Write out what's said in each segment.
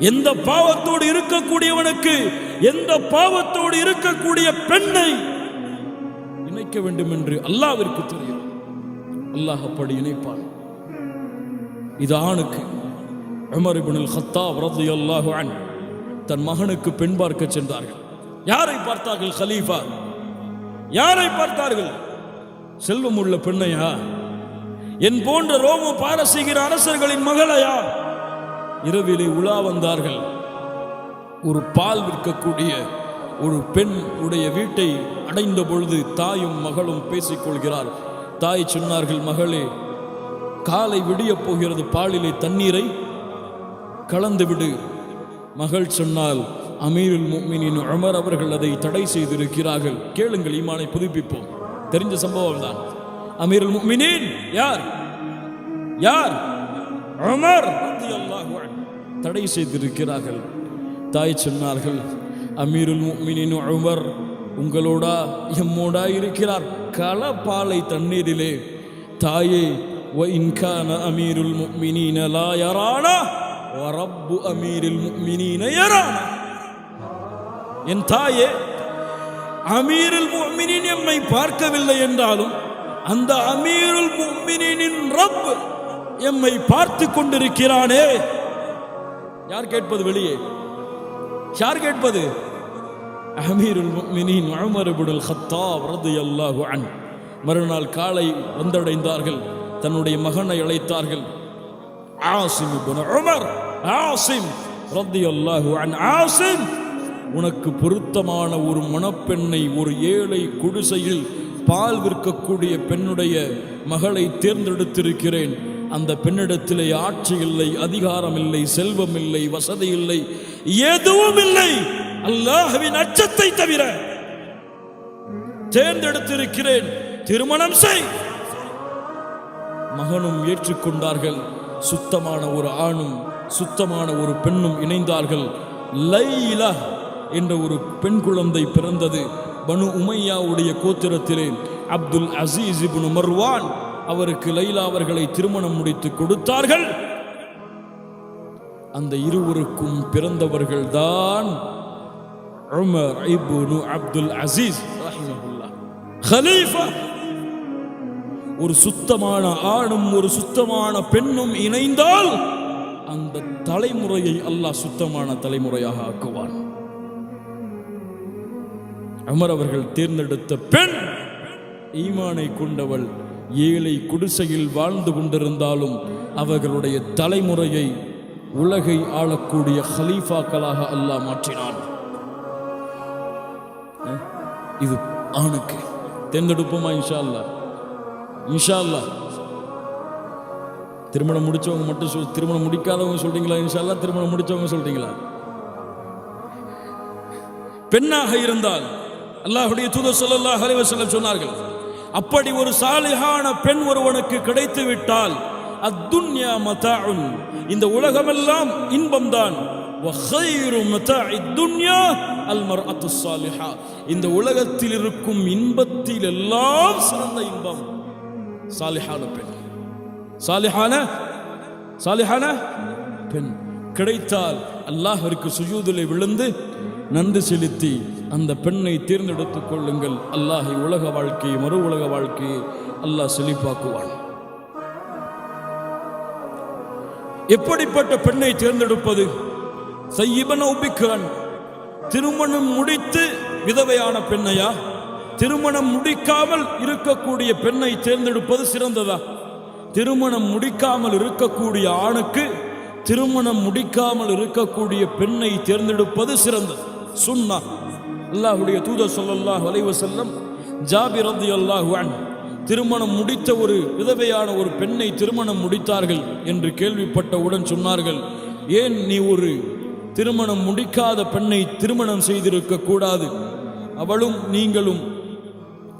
எந்த பாவத்தோடு இருக்கக்கூடியவனுக்கு எந்த பாவத்தோடு இருக்கக்கூடிய பெண்ணை இணைக்க வேண்டும் என்று அல்லாவிற்கு தெரியும். அல்லாஹ் அப்படி இணைப்பான். இது ஆணுக்கு. உமர் இப்னுல் ஹத்தாப் ரலியல்லாஹு அன்ஹு தன் மகனுக்கு பெண் பார்க்க சென்றார்கள். யாரை பார்த்தார்கள் ஹலீஃபா யாரை பார்த்தார்கள்? செல்வம் உள்ள பெண்ணையா? என் போன்ற ரோம பாரசீகர அரசர்களின் மகளையா? இரவிலே உலா வந்தார்கள். ஒரு பால் விற்கக்கூடிய ஒரு பெண் உடைய வீட்டை அடைந்த பொழுது தாயும் மகளும் பேசிக்கொள்கிறார். தாய் சொன்னார்கள் மகளே காலை விடியப் போகிறது பாலிலே தண்ணீரை கலந்து விடு. மகள் சொன்னால் அமீருல் முஃமினின் அமர் அவர்கள் அதை தடை செய்திருக்கிறார்கள். கேளுங்கள் ஈமானை புதுப்பிப்போம். தெரிஞ்ச சம்பவம் தான் அமீருல் முஃமினின் யார்? யார்? அமர் அல்லாஹ் தடை செய்திருக்கிறார்கள் தாய் சொன்னார்கள் அமீருல் முஃமினின் உமர் உங்களோடா எம்மோடா இருக்கிறார் களப்பாலை தண்ணீரிலே தாயே وإن كان أمير المؤمنين لا يرانا ورب أمير المؤمنين يرانا என் தாயே அமீருல் முஃமினின் எம்மை பார்க்கவில்லை என்றாலும் அந்த அமீருல் முஃமினின் ரப் எம்மை பார்த்து கொண்டிருக்கிறானே யார் கேட்பது வெளியே? யார் கேட்பது? அமீருல் முஃமினின் உமர் இப்னுல் கத்தாப் ரலியல்லாஹு அன். மறுநாள் காலை வந்தடைந்தார்கள். தன்னுடைய மகனை அழைத்தார்கள். ஆசிம் இப்னு உமர் ஆசிம் ரலியல்லாஹு அன். ஆசிம் உனக்கு பொருத்தமான ஒரு மணப்பெண்ணை ஒரு ஏழை குடிசையில் பால் விற்கக்கூடிய பெண்ணுடைய மகளை தேர்ந்தெடுத்திருக்கிறேன். அந்த பெண்ணிடத்திலே ஆட்சி இல்லை அதிகாரம் இல்லை செல்வம் இல்லை வசதி இல்லை எதுவும் இல்லை அல்லாஹவின் அச்சத்தை தவிர தேர்ந்தெடுத்திருக்கிறேன். திருமணம் செய். மகனும் ஏற்றுக்கொண்டார்கள். சுத்தமான ஒரு ஆணும் சுத்தமான ஒரு பெண்ணும் இணைந்தார்கள். லைலா என்ற ஒரு பெண் குழந்தை பிறந்தது. பனு உமையாவுடைய கோத்திரத்திலே அப்துல் அசீஸ் இப்னு மர்வான் அவருக்கு லைலா அவர்களை திருமணம் முடித்து கொடுத்தார்கள். அந்த இருவருக்கும் பிறந்தவர்கள் தான் உமர் அப்துல் அசீஸ் ஹலீஃபா. ஒரு சுத்தமான ஆணும் ஒரு சுத்தமான பெண்ணும் இணைந்தால் அந்த தலைமுறையை அல்லாஹ் சுத்தமான தலைமுறையாக ஆக்குவான். அமர் அவர்கள் தேர்ந்தெடுத்த பெண் ஈமானை கொண்டவள். ஏழை குடிசையில் வாழ்ந்து கொண்டிருந்தாலும் அவர்களுடைய தலைமுறையை உலகை ஆளக்கூடிய ஹலீஃபாக்களாக அல்லாஹ் மாற்றினான். இது ஆணுக்கு. தேர்ந்தெடுப்போமா இன்ஷா அல்லாஹ் இன்ஷா அல்லாஹ் திருமணம் முடிச்சவங்க மட்டும் சொல் திருமணம் முடிக்காதவங்க சொல்றீங்களா இன்ஷா அல்லாஹ் திருமணம் முடிச்சவங்க சொல்றீங்களா? பெண்ணாக இருந்தால் அல்லாஹுடைய தூதர் ஸல்லல்லாஹு அலைஹி வஸல்லம் சொன்னார்கள் அப்படி ஒரு சாலிகான பெண் ஒருவனுக்கு கிடைத்து விட்டால் அத்துன்யா மதாஉன். இந்த உலகமெல்லாம் இன்பம்தான். இந்த உலகத்தில் இருக்கும் இன்பத்தில் எல்லாம் சிறந்த இன்பம். சாலிஹான பெண். சாலிஹான? சாலிஹான? பெண். கிடைத்தால் அல்லாஹருக்கு சுஜூதிலே விழுந்து நன்றி செலுத்தி அந்த பெண்ணை தேர்ந்தெடுத்துக் கொள்ளுங்கள். அல்லாஹை உலக வாழ்க்கையை மறு உலக வாழ்க்கையை அல்லாஹ் செழிப்பாக்குவான். எப்படிப்பட்ட பெண்ணை தேர்ந்தெடுப்பது? சையிபன ஒப்பிக்கிறான் திருமணம் முடித்து விதவையான பெண்ணையா? திருமணம் முடிக்காமல் இருக்கக்கூடிய பெண்ணை தேர்ந்தெடுப்பது சிறந்ததா? திருமணம் முடிக்காமல் இருக்கக்கூடிய ஆணுக்கு திருமணம் முடிக்காமல் இருக்கக்கூடிய பெண்ணை தேர்ந்தெடுப்பது சிறந்தது. சுண்ணா அல்லாஹ்வுடைய தூதர் சொல்லல்லாஹ் வலைவு செல்லம் ஜாபிர் அல்லாஹ் அன்ஹு திருமணம் முடித்த ஒரு விதவையான ஒரு பெண்ணை திருமணம் முடித்தார்கள் என்று கேள்விப்பட்டவுடன் சொன்னார்கள். ஏன் நீ ஒரு திருமணம் முடிக்காத பெண்ணை திருமணம் செய்திருக்க கூடாது? அவளும் நீங்களும்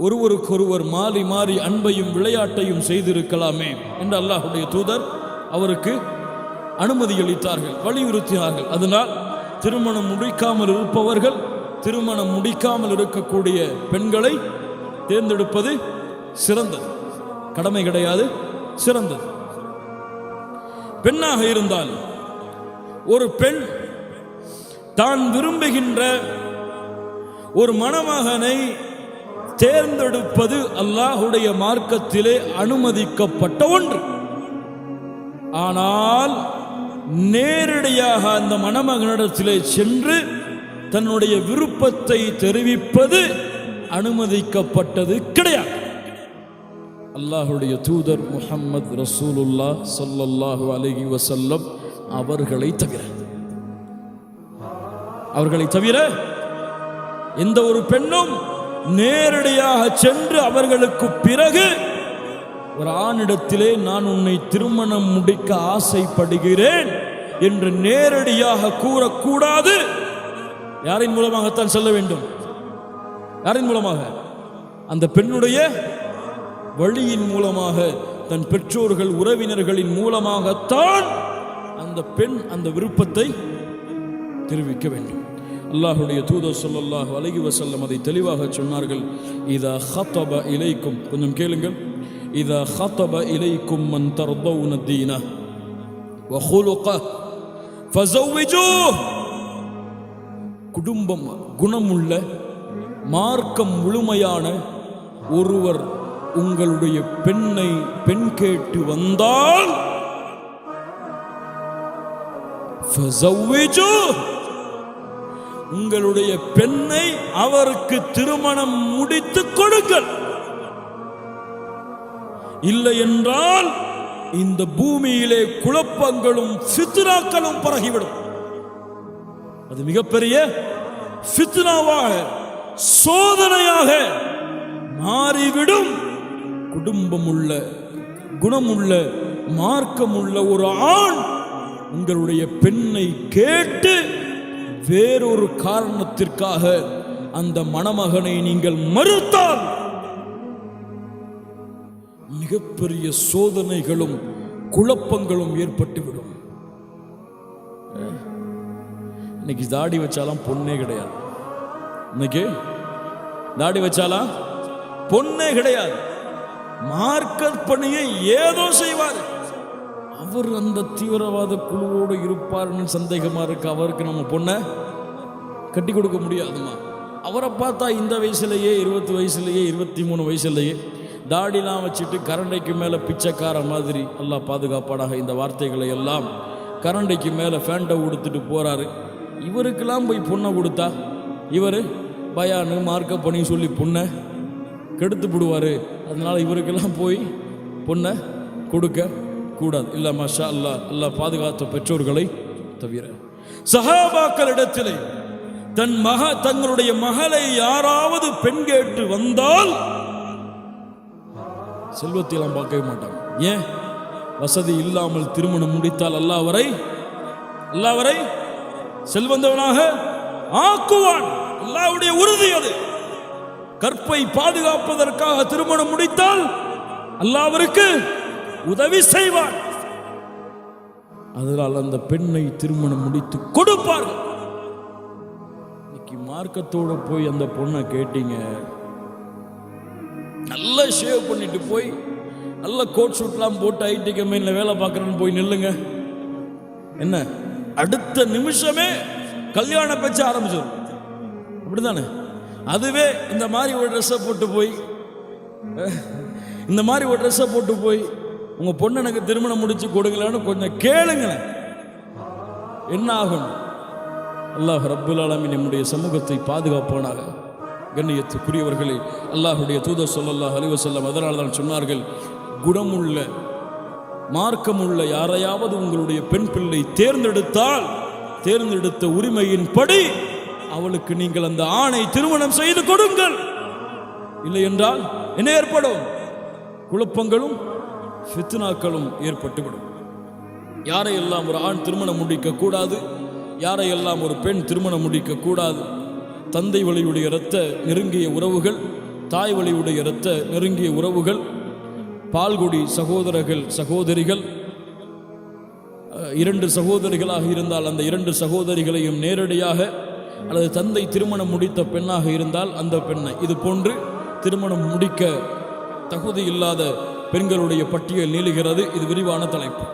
ஒருவருக்கொருவர் மாறி மாறி அன்பையும் விளையாட்டையும் செய்திருக்கலாமே என்று அல்லாஹுடைய தூதர் அவருக்கு அனுமதி அளித்தார்கள் வலியுறுத்தினார்கள். அதனால் திருமணம் முடிக்காமல் இருப்பவர்கள் திருமணம் முடிக்காமல் இருக்கக்கூடிய பெண்களை தேர்ந்தெடுப்பது சிறந்தது. கடமை கிடையாது சிறந்தது. பெண்ணாக இருந்தால் ஒரு பெண் தான் விரும்புகின்ற ஒரு மணமகனை தேர்ந்தெடுப்பது அல்லாஹுடைய மார்க்கத்திலே அனுமதிக்கப்பட்ட ஒன்று. ஆனால் நேரடியாக அந்த மணமகனிடத்திலே சென்று தன்னுடைய விருப்பத்தை தெரிவிப்பது அனுமதிக்கப்பட்டது கிடையாது. அல்லாஹுடைய தூதர் முஹம்மது ரசூலுல்லா சொல்லல்லாஹு அலகி வசல்லம் அவர்களை தவிர அவர்களை தவிர எந்த ஒரு பெண்ணும் நேரடியாக சென்று அவர்களுக்கு பிறகு ஒரு ஆணிடத்திலே நான் உன்னை திருமணம் முடிக்க ஆசைப்படுகிறேன் என்று நேரடியாக கூறக்கூடாது. யாரின் மூலமாகத்தான் சொல்ல வேண்டும்? யாரின் மூலமாக? அந்த பெண்ணுடைய வழியின் மூலமாக தன் பெற்றோர்கள் உறவினர்களின் மூலமாகத்தான் அந்த பெண் அந்த விருப்பத்தை தெரிவிக்க வேண்டும். அல்லாஹுடைய தூதர் ஸல்லல்லாஹு அலகி வசல்லம் அதை தெளிவாக சொன்னார்கள். இதா ஹத்தப இலைக்கும் கொஞ்சம் கேளுங்கள். இதா ஹத்தப இலைக்கும் மன் தர்தவுன தீன வஹுலுக ஃபஸவ்விஜூஹ் குடும்பம் குணமுள்ள மார்க்கம் முழுமையான ஒருவர் உங்களுடைய பெண்ணை பெண் கேட்டு வந்தால் உங்களுடைய பெண்ணை அவருக்கு திருமணம் முடித்து கொடுங்கள். இல்லை என்றால் இந்த பூமியிலே குழப்பங்களும் சித்திராக்களும் பரகிவிடும். அது மிகப்பெரிய ஃபித்னாவாக சோதனையாக மாறிவிடும். குடும்பமுள்ள குணமுள்ள மார்க்கமுள்ள ஒரு ஆண் உங்களுடைய பெண்ணை கேட்டு வேறொரு காரணத்திற்காக அந்த மணமகனை நீங்கள் மறுத்தால் மிகப்பெரிய சோதனைகளும் குழப்பங்களும் ஏற்பட்டுவிடும். இன்னைக்கு தாடி வச்சாலாம் பொண்ணே கிடையாது. இன்னைக்கு தாடி வச்சாலாம் பொண்ணே கிடையாது. மார்க்கத் பணியை ஏதோ செய்வார். அவர் அந்த தீவிரவாத குழுவோடு இருப்பார்னு சந்தேகமா இருக்கு. அவருக்கு நம்ம பொண்ணை கட்டி கொடுக்க முடியாதுமா. அவரை பார்த்தா இந்த வயசுலயே இருபத்தி வயசுலயே இருபத்தி மூணு வயசுலயே தாடிலாம் வச்சுட்டு கரண்டைக்கு மேலே பிச்சைக்கார மாதிரி எல்லாம் பாதுகாப்பாடாக இந்த வார்த்தைகளை எல்லாம் கரண்டைக்கு மேலே ஃபேண்டை உடுத்துட்டு போறாரு. இவருக்கெல்லாம் போய் பொண்ணை கொடுத்தா? இவர் பயானு மார்க்க பண்ணி சொல்லி பொண்ணை கெடுத்து விடுவார். அதனால இவருக்கெல்லாம் போய் பொண்ணை கொடுக்க கூடாது. இல்லை மஷா அல்லாஹ் அல்லாஹ் பாதுகாத்த பெற்றோர்களை தவிர. சஹாபாக்களிடத்திலே தன் மக தங்களுடைய மகளை யாராவது பெண் கேட்டு வந்தால் செல்வத்தையெல்லாம் பார்க்கவே மாட்டாங்க. ஏன்? வசதி இல்லாமல் திருமணம் முடித்தால் அல்லாவரை அவரை அல்லாஹ் செல்வந்தவனாக ஆக்குவான். எல்லாவுடைய உறுதி அது. கற்பை பாதுகாப்பதற்காக திருமணம் முடித்தால் அல்லாவிற்கு உதவி செய்வான் அதனால் அந்த பெண்ணை திருமணம் முடித்து கொடுப்பார். இன்னைக்கு மார்க்கத்தோட போய் அந்த பொண்ணை கேட்டீங்க. நல்லா ஷேவ் பண்ணிட்டு போய் நல்ல கோட் ஷூட்லாம் போட்டு ஐடி கம்பெனியில் வேலை பார்க்குறேன்னு போய் நில்லுங்க. என்ன? அடுத்த நிமிஷமே கல்யாண பேச்ச ஆரம்பிச்சிடும் அப்படிதானே? அதுவே இந்த மாதிரி ஒரு ட்ரெஸ்ஸை போட்டு போய் இந்த மாதிரி ஒரு ட்ரெஸ்ஸை போட்டு போய் உங்கள் பொண்ணு எனக்கு திருமணம் முடிச்சு கொடுக்கலன்னு கொஞ்சம் கேளுங்களேன். என்ன ஆகும்? அல்லாஹ் ரப்புல் அலமி நம்முடைய சமூகத்தை பாதுகாப்பானாக. கண்ணியத்துக்குரியவர்களே அல்லாஹுடைய தூதர் சொல்லல்லா அலிவசல்லம் வஸல்லம் அதனால் தான் சொன்னார்கள் குணமுள்ள மார்க்கமுள்ள யாரையாவது உங்களுடைய பெண் பிள்ளை தேர்ந்தெடுத்தால் தேர்ந்தெடுத்த உரிமையின்படி அவளுக்கு நீங்கள் அந்த ஆணை திருமணம் செய்து கொடுங்கள். இல்லை என்றால் என்ன ஏற்படும்? குழப்பங்களும் ஃபித்னாக்களும் ஏற்பட்டுவிடும். யாரையெல்லாம் ஒரு ஆண் திருமணம் முடிக்க கூடாது யாரையெல்லாம் ஒரு பெண் திருமணம் முடிக்க கூடாது? தந்தை வழியுடைய இரத்த நெருங்கிய உறவுகள் தாய் வழியுடைய இரத்த நெருங்கிய உறவுகள் பால்குடி சகோதரர்கள் சகோதரிகள் இரண்டு சகோதரிகளாக இருந்தால் அந்த இரண்டு சகோதரிகளையும் நேரடியாக அல்லது தந்தை திருமணம் முடித்த பெண்ணாக இருந்தால் அந்த பெண்ணை. இது போன்று திருமணம் முடிக்க தகுதி இல்லாத பெண்களுடைய பட்டியல் நீளுகிறது. இது விரிவான தலைப்பு.